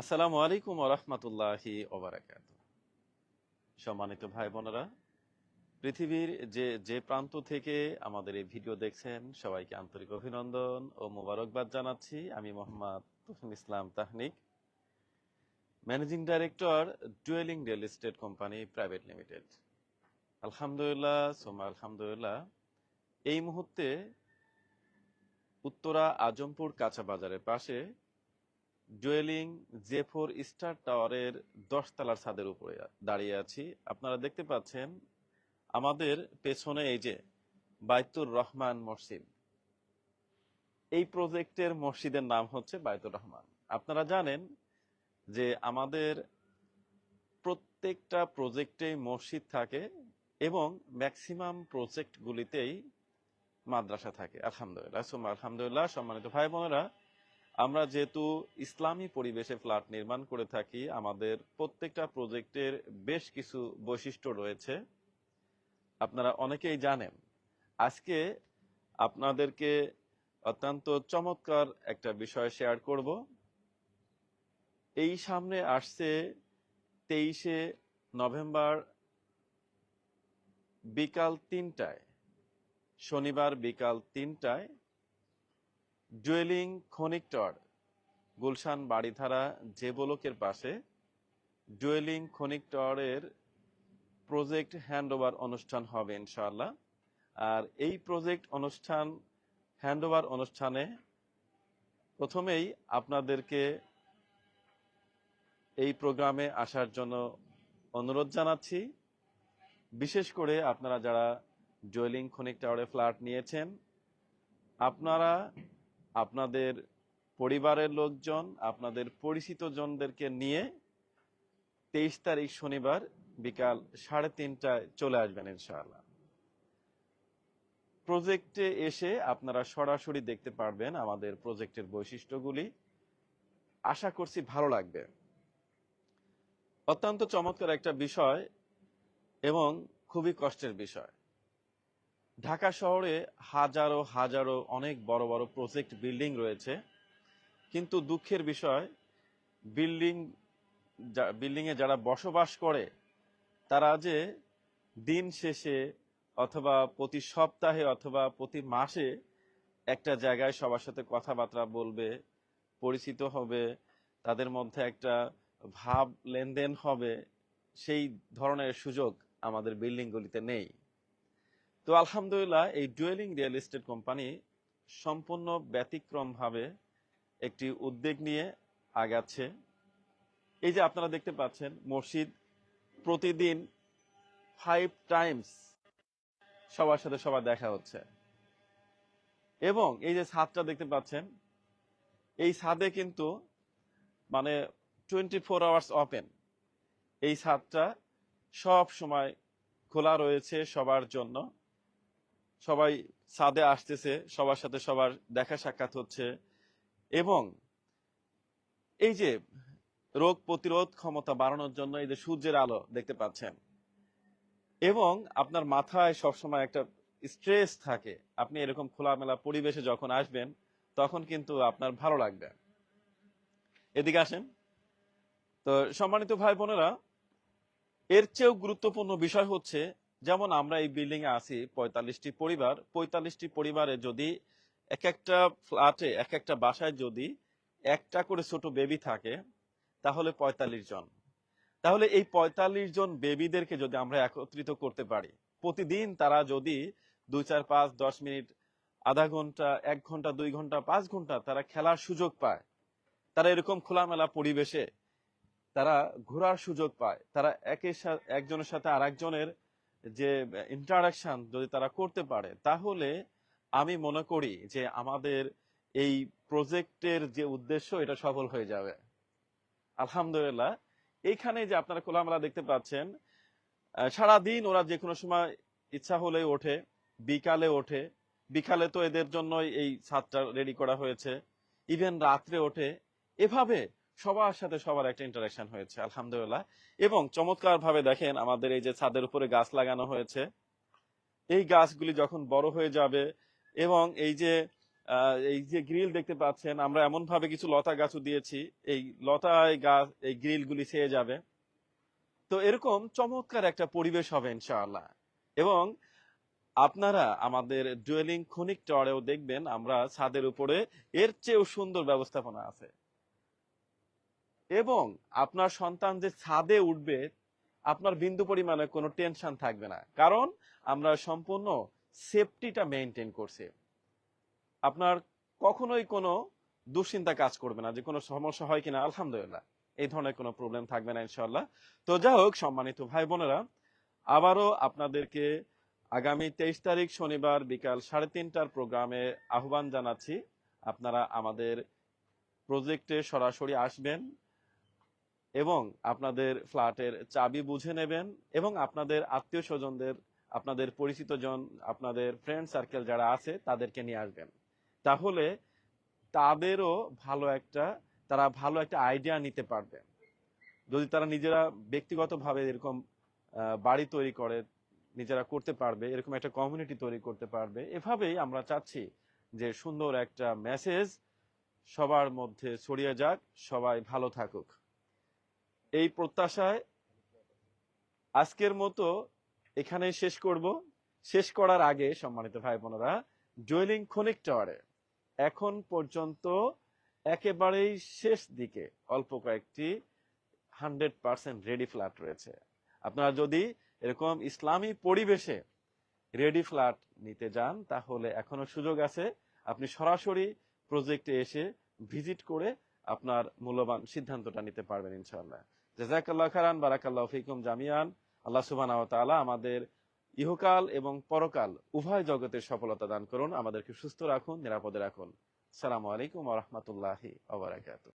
আসসালামু আলাইকুম রহমতুল্লাহি সম্মানিত ভাই বোনেরা, পৃথিবীর যে যে প্রান্ত থেকে আমাদের এই ভিডিও দেখছেন, সবাইকে আন্তরিক অভিনন্দন ও মোবারকবাদ জানাচ্ছি। আমি Mohammad Tufim Islam Tahnik, managing director dwelling real estate company private limited. আলহামদুলিল্লাহ সোমা আলহামদুলিল্লাহ। এই মুহূর্তে উত্তরা আজমপুর কাঁচা বাজারের পাশে ডুয়েলিং জে ফোর স্টার টাওয়ারের দশতলার ছাদের উপরে দাঁড়িয়ে আছি। আপনারা দেখতে পাচ্ছেন আমাদের পেছনে এই যে বাইতুর রহমান মসজিদ। এই প্রজেক্টের মসজিদের নাম হচ্ছে বাইতুর রহমান। আপনারা জানেন যে আমাদের প্রত্যেকটা প্রজেক্টে মসজিদ থাকে এবং ম্যাক্সিমাম প্রজেক্টগুলিতেই মাদ্রাসা থাকে। আলহামদুলিল্লাহ আলহামদুলিল্লাহ। সম্মানিত ভাই বোনেরা আমরা যেহেতু ইসলামী পরিবেশে ফ্ল্যাট নির্মাণ করে থাকি, আমাদের প্রত্যেকটা প্রজেক্টের বেশ কিছু বৈশিষ্ট্য রয়েছে। আপনারা অনেকেই জানেন, আজকে আপনাদেরকে অত্যন্ত চমৎকার একটা বিষয় শেয়ার করব। এই সামনে আসছে তেইশে নভেম্বর বিকাল তিনটায়, শনিবার বিকাল তিনটায় ডুয়েলিং খনিকটর, গুলশান বাড়িধারা যে বলকের পাশে, ডুয়েলিং খনিক টরের প্রজেক্ট হ্যান্ডওভার অনুষ্ঠান হবে ইনশাআল্লাহ। আর এই প্রজেক্ট অনুষ্ঠান, হ্যান্ডওভার অনুষ্ঠানে প্রথমেই আপনাদেরকে এই প্রোগ্রামে আসার জন্য অনুরোধ জানাচ্ছি। বিশেষ করে আপনারা যারা ডুয়েলিং খনিক টাওয়ারে ফ্ল্যাট নিয়েছেন, আপনারা আপনাদের পরিবারের লোকজন, আপনাদের পরিচিত জনদেরকে নিয়ে তেইশ তারিখ শনিবার বিকাল সাড়ে তিনটায় চলে আসবেন ইনশাআল্লাহ। প্রজেক্টে এসে আপনারা সরাসরি দেখতে পারবেন আমাদের প্রজেক্টের বৈশিষ্ট্যগুলি। আশা করছি ভালো লাগবে। অত্যন্ত চমৎকার একটা বিষয় এবং খুবই কষ্টের বিষয়। ঢাকা শহরে হাজারো হাজারো অনেক বড় বড় প্রজেক্ট বিল্ডিং রয়েছে। কিন্তু দুঃখের বিষয়, বিল্ডিং বিল্ডিং এ যারা বসবাস করে, তারা যে দিন শেষে অথবা প্রতি সপ্তাহে অথবা প্রতি মাসে একটা জায়গায় সবার সাথে কথাবার্তা বলবে, পরিচিত হবে, তাদের মধ্যে একটা ভাব, লেনদেন হবে, সেই ধরনের সুযোগ আমাদের বিল্ডিংগুলিতে নেই। তো আলহামদুলিল্লাহ, এই ডুয়েলিং রিয়েল এস্টেট কোম্পানি সম্পূর্ণ ব্যতিক্রমভাবে একটি উদ্যোগ নিয়ে আগাচ্ছে। এই যে আপনারা দেখতে পাচ্ছেন, মসজিদ প্রতিদিন ফাইভ টাইমস সবার সাথে সবার দেখা হচ্ছে। এবং এই যে ছাদটা দেখতে পাচ্ছেন, এই ছাদে কিন্তু মানে টোয়েন্টি ফোর আওয়ার্স ওপেন এই ছাদটা সব সময় খোলা রয়েছে সবার জন্য। সবাই ছাদে আসতেছে, সবার সাথে সবার দেখা সাক্ষাৎ হচ্ছে। এবং এই যে রোগ প্রতিরোধ ক্ষমতা বাড়ানোর জন্য এই যে সূর্যের আলো দেখতে পাচ্ছেন, এবং আপনার মাথায় সবসময় একটা স্ট্রেস থাকে, আপনি এরকম খোলামেলা পরিবেশে যখন আসবেন, তখন কিন্তু আপনার ভালো লাগবে। এদিকে আসেন। তো সম্মানিত ভাই বোনেরা, এর চেয়েও গুরুত্বপূর্ণ বিষয় হচ্ছে যেমন আমরা এই বিল্ডিং এ আছি, পঁয়তাল্লিশটি পরিবার। পঁয়তাল্লিশটি পরিবারে যদি এক একটা ফ্ল্যাটে এক একটা বাসায় যদি একটা করে ছোট বেবি থাকে, তাহলে পঁয়তাল্লিশ জন। তাহলে এই পঁয়তাল্লিশ জন বেবিদেরকে যদি আমরা একত্রিত করতে পারি, প্রতিদিন তারা যদি দুই চার পাঁচ দশ মিনিট, আধা ঘণ্টা, এক ঘণ্টা, দুই ঘণ্টা, পাঁচ ঘণ্টা তারা খেলার সুযোগ পায়, তারা এরকম খোলামেলা পরিবেশে তারা ঘোরার সুযোগ পায়, তারা একের সাথে একজনের সাথে আর একজনের যে ইন্টারাকশন যদি তারা করতে পারে, তাহলে আমি মনে করি যে আমাদের এই প্রজেক্টের যে উদ্দেশ্য, এটা সফল হয়ে যাবে। আলহামদুলিল্লাহ এইখানে যে আপনারা খোলামেলা দেখতে পাচ্ছেন সারাদিন ওরা যে কোনো সময় ইচ্ছা হলে ওঠে, বিকালে ওঠে। বিকালে তো এদের জন্যই এই ছাদটা রেডি করা হয়েছে। ইভেন রাত্রে ওঠে। এভাবে সবার সাথে সবার একটা ইন্টারাকশন হয়েছে, আলহামদুলিল্লাহ। এবং চমৎকার ভাবে দেখেন আমাদের এই যে ছাদের উপরে গাছ লাগানো হয়েছে। এই গাছগুলি যখন বড় হয়ে যাবে এবং এই যে এই যে গ্রিল দেখতে পাচ্ছেন, আমরা এমন ভাবে কিছু লতা গাছও দিয়েছি, এই লতায় গাছ, এই গ্রিল গুলি ছেয়ে যাবে। তো এরকম চমৎকার একটা পরিবেশ হবে ইনশাআল্লাহ। এবং আপনারা আমাদের ডুয়েলিং খনিক টাওয়ারেও দেখবেন আমরা ছাদের উপরে এর চেয়েও সুন্দর ব্যবস্থাপনা আছে। এবং আপনার সন্তান যে ছাদে উঠবে, আপনার বিন্দু পরিমাণে কোনো টেনশন থাকবে না। কারণ আমরা সম্পূর্ণ সেফটিটা মেনটেন করছি। আপনার কখনোই কোনো দুশ্চিন্তা কাজ করবে না যে কোনো সমস্যা হয় কিনা, আলহামদুলিল্লাহ, এই ধরনের কোনো প্রবলেম থাকবে না ইনশাল্লাহ তো যাই হোক, সম্মানিত ভাই বোনেরা আবারও আপনাদেরকে আগামী তেইশ তারিখ শনিবার বিকাল সাড়ে তিনটার প্রোগ্রামে আহ্বান জানাচ্ছি। আপনারা আমাদের প্রজেক্টে সরাসরি আসবেন। এবং আপনাদের ফ্ল্যাটের চাবি বুঝে নেবেন এবং আপনাদের আত্মীয় স্বজনদের, আপনাদের পরিচিত জন, আপনাদের ফ্রেন্ড সার্কেল যারা আছে তাদেরকে নিয়ে আসবেন। তাহলে তাদেরও ভালো একটা, তারা ভালো একটা আইডিয়া নিতে পারবে। যদি তারা নিজেরা ব্যক্তিগতভাবে এরকম বাড়ি তৈরি করে, নিজেরা করতে পারবে, এরকম একটা কমিউনিটি তৈরি করতে পারবে, এভাবেই আমরা চাচ্ছি যে সুন্দর একটা মেসেজ সবার মধ্যে ছড়িয়ে যাক। সবাই ভালো থাকুক। এই প্রত্যাশায় আজকের মতো এখানে শেষ করব। শেষ করার আগে সম্মানিত ভাই বোনেরা জুয়েলিং খনিক টাওয়ারে এখন পর্যন্ত একেবারেই শেষ দিকে অল্প কয়েকটি হান্ড্রেড পার্সেন্ট রেডি ফ্ল্যাট রয়েছে। আপনারা যদি এরকম ইসলামী পরিবেশে রেডি ফ্ল্যাট নিতে যান, তাহলে এখনও সুযোগ আছে। আপনি সরাসরি প্রজেক্টে এসে ভিজিট করে আপনার মূল্যবান সিদ্ধান্তটা নিতে পারবেন, ইনশাআল্লাহ। জাজাকাল্লাহ খারান বারাকাল্লাহ ফিকুম জামিয়ান আল্লাহ সুবাহ আমাদের ইহকাল এবং পরকাল উভয় জগতের সফলতা দান করুন। আমাদেরকে সুস্থ রাখুন, নিরাপদে রাখুন। সালামু আলাইকুম রাহমাতুল্লাহি ওয়া বারাকাতুহু।